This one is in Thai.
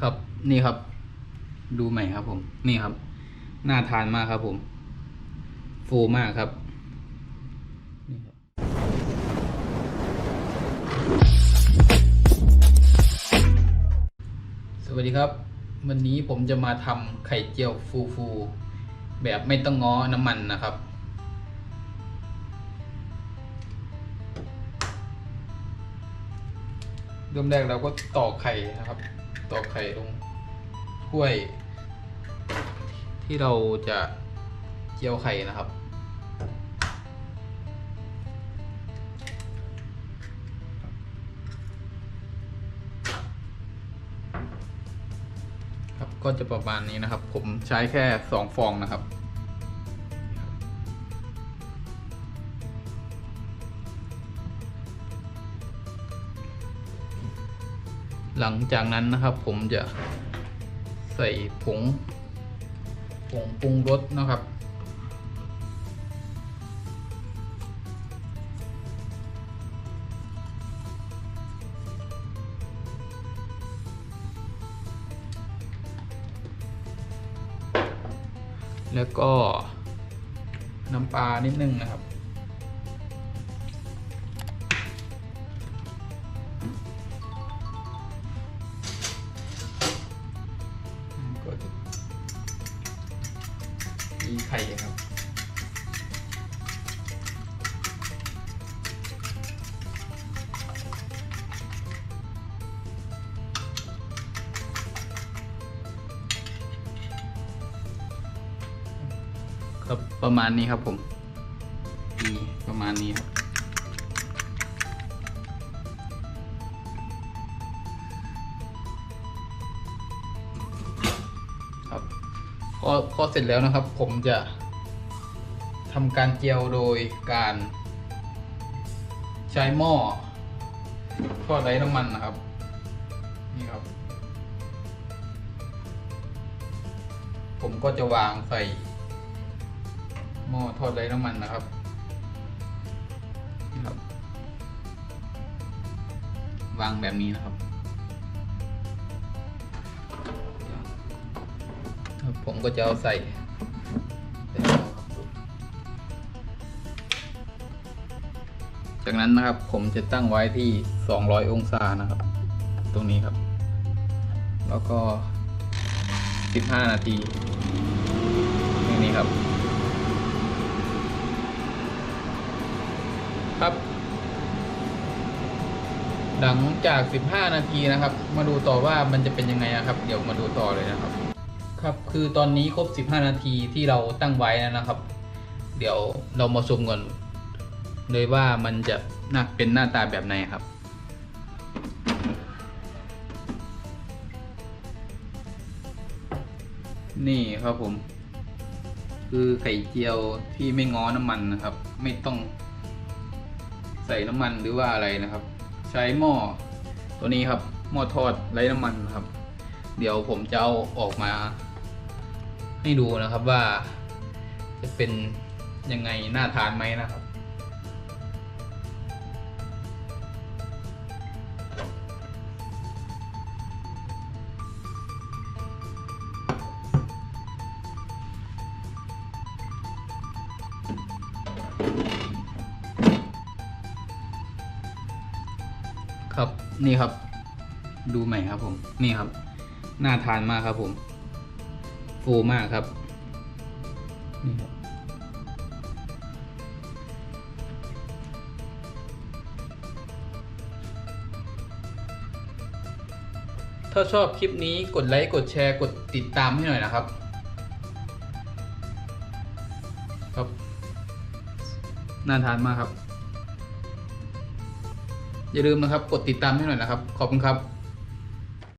ครับนี่ครับ ดูใหม่ครับผม นี่ครับ น่าทานมากครับผม ฟูมากครับสวัสดีครับ วันนี้ผมจะมาทำไข่เจียวฟูฟูแบบไม่ต้องง้อน้ำมันนะครับ เริ่มแรกเราก็ตอกไข่นะครับ ตอกไข่ลงถ้วย ที่เราจะเจียวไข่นะครับ ครับก็จะประมาณนี้นะครับ ผมใช้แค่สองฟองนะครับ หลังจากนั้นนะครับ ผมจะใส่ผงผงปรุงรสนะครับ แล้วก็น้ำปลานิดนึงนะครับ มีไข่ครับ ครับประมาณนี้ครับผม นี่ประมาณนี้ครับครับ พอพอเสร็จแล้วนะครับ ผมจะทำการเจียวโดยการ ใช้หม้อทอดไร้น้ำมันนะครับ นี่ครับ ผมก็จะวางใส่หม้อทอดไร้น้ำมันนะครับนี่ครับ วางแบบนี้นะครับ ผมก็จะเอาใส่จากนั้นนะครับผมจะตั้งไว้ที่ 200 องศานะครับ ตรงนี้ครับ แล้วก็ 15 นาทีอย่างนี้ครับ ครับ หลังจาก 15 นาทีนะครับ มาดูต่อว่ามันจะเป็นยังไงนะครับ เดี๋ยวมาดูต่อเลยนะครับ ครับ คือตอนนี้ครบ 15 นาทีที่เราตั้งไว้แล้วนะครับ เดี๋ยวเรามาชมกันเลยว่ามันจะน่าเป็นหน้าตาแบบไหนครับ นี่ครับผม คือไข่เจียวที่ไม่ง้อน้ำมันนะครับ ไม่ต้องใส่น้ำมันหรือว่าอะไรนะครับ ใช้หม้อตัวนี้ครับหม้อทอดไร้น้ำมันนะครับ เดี๋ยวผมจะเอาออกมา ให้ดูนะครับว่า จะเป็นยังไงน่าทานไหมนะครับ ครับนี่ครับ ดูใหม่ครับผม นี่ครับ น่าทานมากครับผม ฟูมากครับนี่ครับถ้าชอบคลิปนี้กดไลค์กดแชร์กดติดตามให้หน่อยนะครับ ครับน่าทานมากครับ อย่าลืมนะครับ กดติดตามให้หน่อยนะครับ ขอบคุณครับ